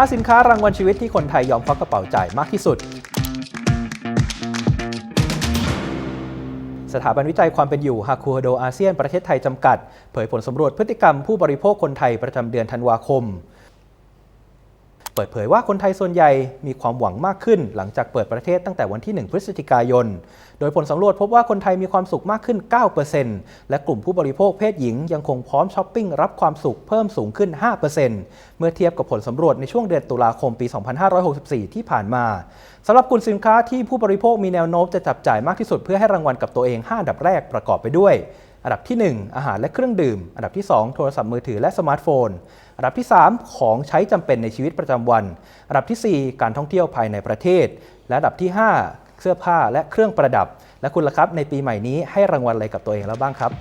5 สินค้ารางวัลชีวิตที่คนไทยยอมควักกระเป๋าจ่ายมากที่สุด สถาบันวิจัยความเป็นอยู่ฮาคูฮโดอาเซียนประเทศไทยจำกัด เผยผลสำรวจพฤติกรรมผู้บริโภคคนไทยประจำเดือนธันวาคม ปิดเผยว่าคนไทยส่วนใหญ่มีความหวังมากขึ้น หลังจากเปิดประเทศตั้งแต่วันที่ 1 พฤศจิกายน โดยผลสำรวจพบว่าคนไทยมีความสุขมากขึ้น 9%และกลุ่มผู้บริโภคเพศหญิงยังคงพร้อมช้อปปิ้งรับความสุขเพิ่มสูงขึ้น 5%เมื่อเทียบกับผลสำรวจในช่วงเดือนตุลาคมปี 2564 ที่ผ่านมาสำหรับกลุ่มสินค้าที่ผู้บริโภคมีแนวโน้มจะจับจ่ายมากที่สุดเพื่อให้รางวัลกับตัวเอง 5 อันดับแรกประกอบไปด้วย อันดับที่ 1 อาหารและเครื่องดื่ม อันดับที่ 2 โทรศัพท์มือถือและสมาร์ทโฟน อันดับที่ 3 ของใช้จำเป็นในชีวิตประจำวัน อันดับทีสี่ 4 การท่องเที่ยวภายในประเทศ และอันดับที่ 5 เสื้อผ้าและเครื่องประดับ และคุณล่ะครับในปีใหม่นี้ให้รางวัลอะไรกับตัวเองแล้วบ้างครับ